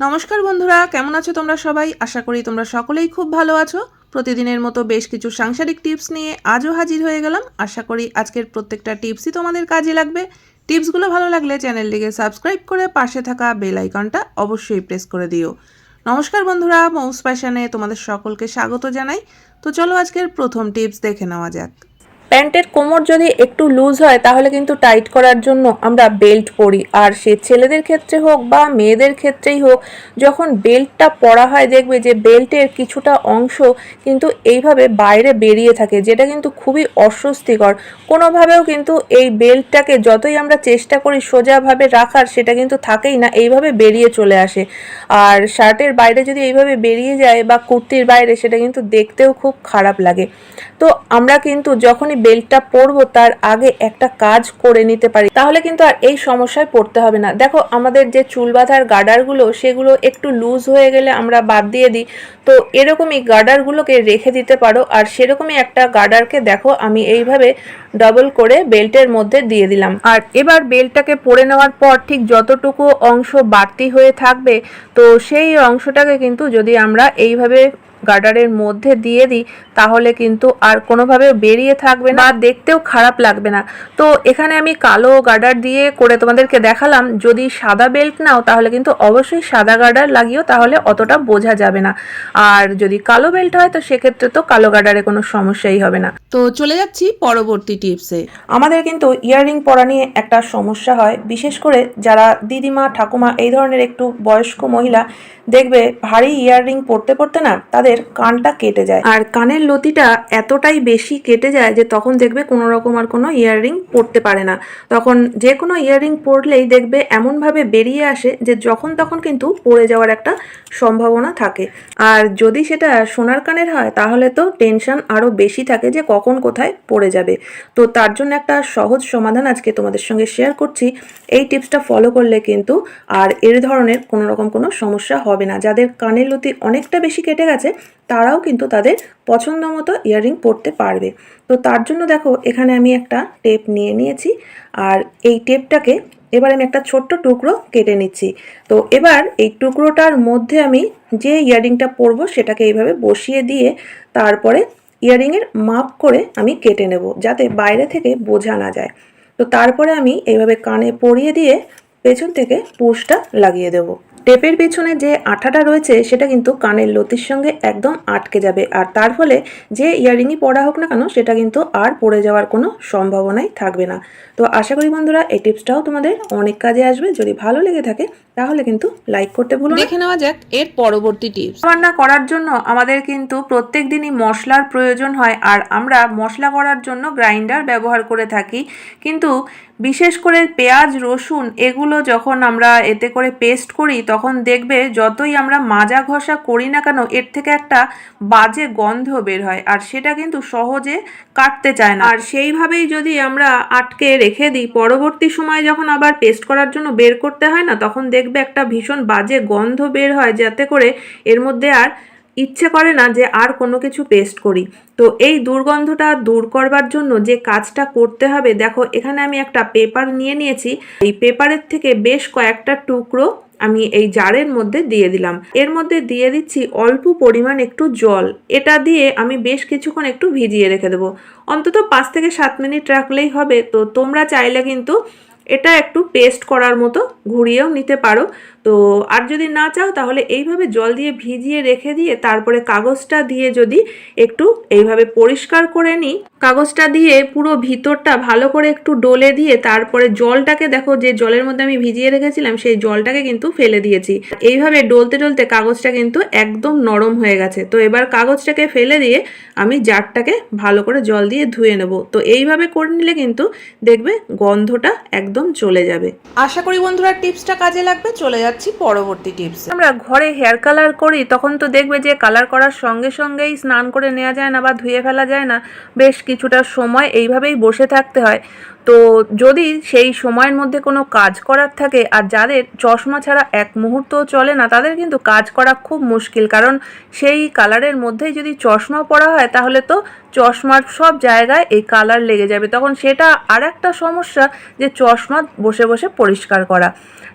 নমস্কার বন্ধুরা, কেমন আছো তোমরা সবাই? আশা করি তোমরা সকলেই খুব ভালো আছো। প্রতিদিনের মতো বেশ কিছু সাংসারিক টিপস নিয়ে আজও হাজির হয়ে গেলাম। আশা করি আজকের প্রত্যেকটা টিপসই তোমাদের কাজে লাগবে। টিপসগুলো ভালো লাগলে চ্যানেলটিকে সাবস্ক্রাইব করে পাশে থাকা বেল আইকনটা অবশ্যই প্রেস করে দিও। নমস্কার বন্ধুরা, মৌস প্যাশনে তোমাদের সকলকে স্বাগত জানাই। তো চলো আজকের প্রথম টিপস দেখে নেওয়া যাক। প্যান্টের কোমর যদি একটু লুজ হয়, তাহলে কিন্তু টাইট করার জন্য আমরা বেল্ট পরি। আর সে ছেলেদের ক্ষেত্রে হোক বা মেয়েদের ক্ষেত্রেই হোক, যখন বেল্টটা পরা হয়, দেখবে যে বেল্টের কিছুটা অংশ কিন্তু এইভাবে বাইরে বেরিয়ে থাকে, যেটা কিন্তু খুবই অস্বস্তিকর। কোনোভাবেও কিন্তু এই বেল্টটাকে যতই আমরা চেষ্টা করি সোজাভাবে রাখার, সেটা কিন্তু থাকেই না, এইভাবে বেরিয়ে চলে আসে। আর শার্টের বাইরে যদি এইভাবে বেরিয়ে যায় বা কুর্তির বাইরে, সেটা কিন্তু দেখতেও খুব খারাপ লাগে। তো আমরা কিন্তু যখনই বেল্টটা পরবো, তার আগে একটা কাজ করে নিতে পারি। তাহলে কিন্তু আর এই সমস্যায় পড়তে হবে না। দেখো, আমাদের যে চুল বাঁধার গার্ডারগুলো, সেগুলো একটু লুজ হয়ে গেলে আমরা বাদ দিয়ে দিই। তো এরকমই গার্ডারগুলোকে রেখে দিতে পারো, আর সেরকমই একটা গার্ডারকে দেখো, আমি এইভাবে ডবল করে বেল্টের মধ্যে দিয়ে দিলাম। আর এবার বেল্টটাকে পরে নেওয়ার পর ঠিক যতটুকু অংশ বাড়তি হয়ে থাকবে, তো সেই অংশটাকে কিন্তু যদি আমরা এইভাবে গার্ডারের মধ্যে দিয়ে দিই, তাহলে কিন্তু আর কোনোভাবে বেরিয়ে থাকবে না দেখতেও খারাপ লাগবে না। তো এখানে আমি কালো গার্ডার দিয়ে করে তোমাদেরকে দেখালাম, যদি সাদা বেল্ট নাও, তাহলে কিন্তু অবশ্যই সাদা গার্ডার লাগিও, তাহলে অতটা বোঝা যাবে না। আর যদি কালো বেল্ট হয়, তো সেক্ষেত্রে তো কালো গার্ডারে কোনো সমস্যাই হবে না। তো চলে যাচ্ছি পরবর্তী টিপসে। আমাদের কিন্তু ইয়াররিং পরা নিয়ে একটা সমস্যা হয়, বিশেষ করে যারা দিদিমা, ঠাকুমা এই ধরনের একটু বয়স্ক মহিলা দেখবে ভারী ইয়াররিং পরতে পরতে না তাদের কানটা কেটে যায়। আর কানের লতিটা এতটাই বেশি কেটে যায় যে তখন দেখবে কোনো রকম আর কোনো ইয়াররিং পরতে পারে না। তখন যে কোনো ইয়াররিং পরলেই দেখবে এমনভাবে বেরিয়ে আসে যে যখন তখন কিন্তু পড়ে যাওয়ার একটা সম্ভাবনা থাকে। আর যদি সেটা সোনার কানের হয়, তাহলে তো টেনশন আরও বেশি থাকে যে কখন কোথায় পড়ে যাবে। তো তার জন্য একটা সহজ সমাধান আজকে তোমাদের সঙ্গে শেয়ার করছি। এই টিপসটা ফলো করলে কিন্তু আর এর ধরনের কোনো রকম কোনো সমস্যা হবে না। যাদের কানের লতি অনেকটা বেশি কেটে গেছে, তারাও কিন্তু তাদের পছন্দ মতো ইয়াররিং পরতে পারবে। তো তার জন্য দেখো, এখানে আমি একটা টেপ নিয়ে নিয়েছি আর এই টেপটাকে এবার আমি একটা ছোট্ট টুকরো কেটে নিচ্ছি। তো এবার এই টুকরোটার মধ্যে আমি যে ইয়াররিংটা পরবো, সেটাকে এইভাবে বসিয়ে দিয়ে তারপরে ইয়াররিংয়ের মাপ করে আমি কেটে নেব, যাতে বাইরে থেকে বোঝা না যায়। তো তারপরে আমি এইভাবে কানে পরিয়ে দিয়ে পেছন থেকে পুষটা লাগিয়ে দেবো। টেপের পেছনে যে আঠাটা রয়েছে সেটা কিন্তু কানের লতির সঙ্গে একদম আটকে যাবে। আর তার ফলে যে ইয়ারিংই পরা হোক না কেন সেটা কিন্তু আর পড়ে যাওয়ার কোনো সম্ভাবনাই থাকবে না। তো আশা করি বন্ধুরা এই টিপসটাও তোমাদের অনেক কাজে আসবে। যদি ভালো লেগে থাকে তাহলে কিন্তু লাইক করতে ভুলো দেখে নেওয়া যাক এর পরবর্তী টিপস। রান্না করার জন্য আমাদের কিন্তু প্রত্যেক দিনই মশলার প্রয়োজন হয় আর আমরা মশলা করার জন্য গ্রাইন্ডার ব্যবহার করে থাকি। কিন্তু বিশেষ করে পেঁয়াজ রসুন এগুলো যখন আমরা এতে করে পেস্ট করি তখন দেখবে যতই আমরা মাজা ঘষা করি না কেন, এর থেকে একটা বাজে গন্ধ বের হয় আর সেটা কিন্তু সহজে কাটতে চায় না। আর সেইভাবেই যদি আমরা আটকে রেখে দিই, পরবর্তী সময় যখন আবার পেস্ট করার জন্য বের করতে হয় না, তখন দেখবে একটা ভীষণ বাজে গন্ধ বের হয় যাতে করে এর মধ্যে আর ইচ্ছে করে না যে আর কোনো কিছু পেস্ট করি। তো এই দুর্গন্ধটা দূর করবার জন্য যে কাজটা করতে হবে, দেখো এখানে আমি একটা পেপার নিয়ে নিয়েছি। এই পেপারের থেকে বেশ কয়েকটা টুকরো আমি এই জারের মধ্যে দিয়ে দিলাম। এর মধ্যে দিয়ে দিচ্ছি অল্প পরিমাণ একটু জল। এটা দিয়ে আমি বেশ কিছুক্ষণ একটু ভিজিয়ে রেখে দেবো। অন্তত পাঁচ থেকে সাত মিনিট রাখলেই হবে। তো তোমরা চাইলে কিন্তু এটা একটু পেস্ট করার মতো ঘুরিয়েও নিতে পারো। তো আর যদি না চাও, তাহলে এইভাবে জল দিয়ে ভিজিয়ে রেখে দিয়ে তারপরে কাগজটা দিয়ে যদি একটু এইভাবে পরিষ্কার করে নিই, কাগজটা দিয়ে পুরো ভিতরটা ভালো করে একটু ডলে দিয়ে তারপরে জলটাকে দেখো, যে জলের মধ্যে আমি ভিজিয়ে রেখেছিলাম, সেই জলটাকে কিন্তু ফেলে দিয়েছি। এইভাবে ডলতে ডলতে কাগজটা কিন্তু একদম নরম হয়ে গেছে। তো এবার কাগজটাকে ফেলে দিয়ে আমি জারটাকে ভালো করে জল দিয়ে ধুয়ে নেব। তো এইভাবে করে নিলে কিন্তু দেখবে গন্ধটা একদম চলে যাবে। আশা করি বন্ধুরা টিপসটা কাজে লাগবে, চলে যাচ্ছি পরবর্তী টিপস। আমরা ঘরে হেয়ার কালার করি, তখন তো দেখবে যে কালার করার সঙ্গে সঙ্গেই স্নান করে নেওয়া যায় না বা ধুয়ে ফেলা যায় না। বেশ কিছুটা সময় এইভাবেই বসে থাকতে হয়। তো যদি সেই সময়ের মধ্যে কোনো কাজ করার থাকে, আর যাদের চশমা ছাড়া এক মুহূর্তও চলে না, তাদের কিন্তু কাজ করা খুব মুশকিল। কারণ সেই কালারের মধ্যেই যদি চশমা পরা হয়, তাহলে তো চশমার সব জায়গায় এই কালার লেগে যাবে। তখন সেটা আর একটা সমস্যা যে চশমা বসে বসে পরিষ্কার করা।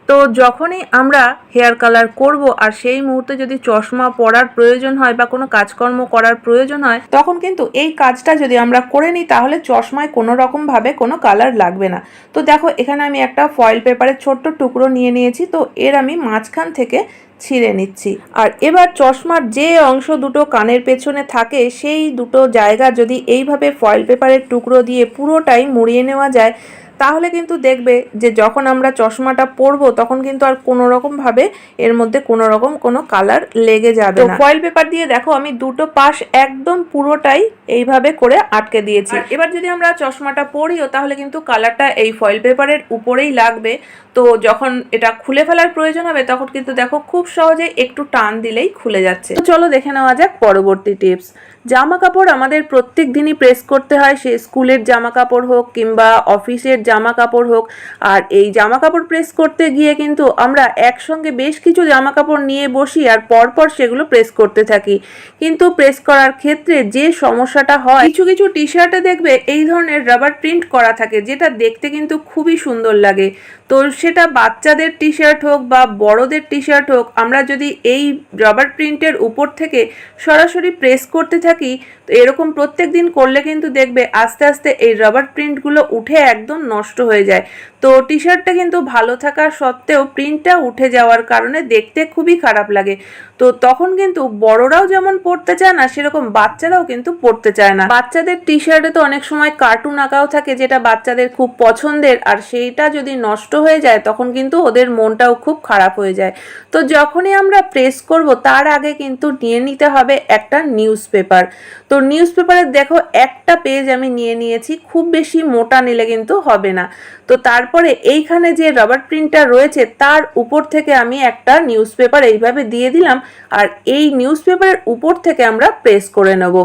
তো যখনই আমরা হেয়ার কালার করব আর সেই মুহূর্তে যদি চশমা পরার প্রয়োজন হয় বা কোনো কাজকর্ম করার প্রয়োজন হয়, তখন কিন্তু এই কাজটা যদি আমরা করে নিই, তাহলে চশমায় কোনো রকমভাবে কোনো কালার লাগবে না। তো দেখো, এখানে আমি একটা ফয়েল পেপারের ছোট্ট টুকরো নিয়ে নিয়েছি, তো এর আমি মাঝখান থেকে ছিঁড়ে নিচ্ছি। আর এবার চশমার যে অংশ দুটো কানের পেছনে থাকে, সেই দুটো জায়গা যদি এইভাবে ফয়েল পেপারের টুকরো দিয়ে পুরোটাই মুড়িয়ে নেওয়া যায় তাহলে কিন্তু দেখবে যে যখন আমরা চশমাটা পরবো তখন কিন্তু আর কোনো রকম ভাবে এর মধ্যে কোনো রকম কোনো কালার লেগে যাবে না। ফয়েল পেপার দিয়ে দেখো আমি দুটো পাশ একদম পুরোটাই এইভাবে করে আটকে দিয়েছি। এবার যদি আমরা চশমাটা পরিও তাহলে কিন্তু কালারটা এই ফয়েল পেপারের উপরেই লাগবে। তো যখন এটা খুলে ফেলার প্রয়োজন হবে তখন কিন্তু দেখো খুব সহজে একটু টান দিলেই খুলে যাচ্ছে। তো চলো দেখে নেওয়া যাক পরবর্তী টিপস জামা কাপড় আমাদের প্রত্যেক দিনই প্রেস করতে হয় সে স্কুলের জামা কাপড় হোক কিংবা অফিসের জামা কাপড় হোক। আর এই জামা কাপড় প্রেস করতে গিয়ে কিন্তু আমরা একসঙ্গে বেশ কিছু জামা কাপড় নিয়ে বসি আর পরপর সেগুলো প্রেস করতে থাকি। কিন্তু প্রেস করার ক্ষেত্রে যে সমস্যাটা হয়, কিছু কিছু টি শার্টে দেখবে এই ধরনের রাবার প্রিন্ট করা থাকে, যেটা দেখতে কিন্তু খুবই সুন্দর লাগে। তো সেটা বাচ্চাদের টি শার্ট হোক বা বড়দের টি শার্ট হোক, আমরা যদি এই রাবার প্রিন্টের উপর থেকে সরাসরি প্রেস করতে থাকি, তো এরকম প্রত্যেক দিন করলে কিন্তু দেখবে আস্তে আস্তে এই রাবার প্রিন্টগুলো উঠে একদম নষ্ট হয়ে যায়। তো টি শার্টটা কিন্তু ভালো থাকা সত্ত্বেও প্রিন্টটা উঠে যাওয়ার কারণে দেখতে খুবই খারাপ লাগে। তো তখন কিন্তু বড়রাও যেমন পড়তে চায় না, সেরকম বাচ্চারাও কিন্তু পড়তে চায় না। বাচ্চাদের টি শার্টে তো অনেক সময় কার্টুন আঁকাও থাকে, যেটা বাচ্চাদের খুব পছন্দের, আর সেইটা যদি নষ্ট হয়ে যায়, তখন কিন্তু ওদের মনটাও খুব খারাপ হয়ে যায়। তো যখনই আমরা প্রেস করব, তার আগে কিন্তু নিয়ে নিতে হবে একটা নিউজ পেপার তো নিউজ পেপারের দেখো, একটা পেজ আমি নিয়ে নিয়েছি, খুব বেশি মোটা নিলে কিন্তু হবে না। তো তারপরে এইখানে যে রবার প্রিন্টটা রয়েছে, তার উপর থেকে আমি একটা নিউজ পেপার এইভাবে দিয়ে দিলাম, আর এই নিউজ পেপারের উপর থেকে আমরা প্রেস করে নেব।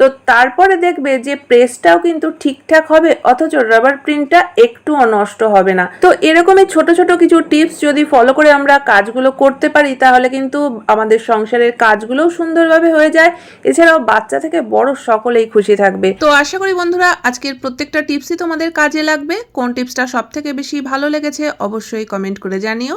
তো তারপরে দেখবে যে প্রেসটাও কিন্তু ঠিকঠাক হবে, অথচ রাবার প্রিন্টটা একটুও নষ্ট হবে না। তো এরকমই ছোট ছোট কিছু টিপস যদি ফলো করে আমরা কাজগুলো করতে পারি, তাহলে কিন্তু আমাদের সংসারের কাজগুলোও সুন্দরভাবে হয়ে যায়। এছাড়াও বাচ্চা থেকে বড় সকলেই খুশি থাকবে। তো আশা করি বন্ধুরা, আজকের প্রত্যেকটা টিপসই তোমাদের কাজে লাগবে। কোন টিপসটা সব থেকে বেশি ভালো লেগেছে, অবশ্যই কমেন্ট করে জানিও।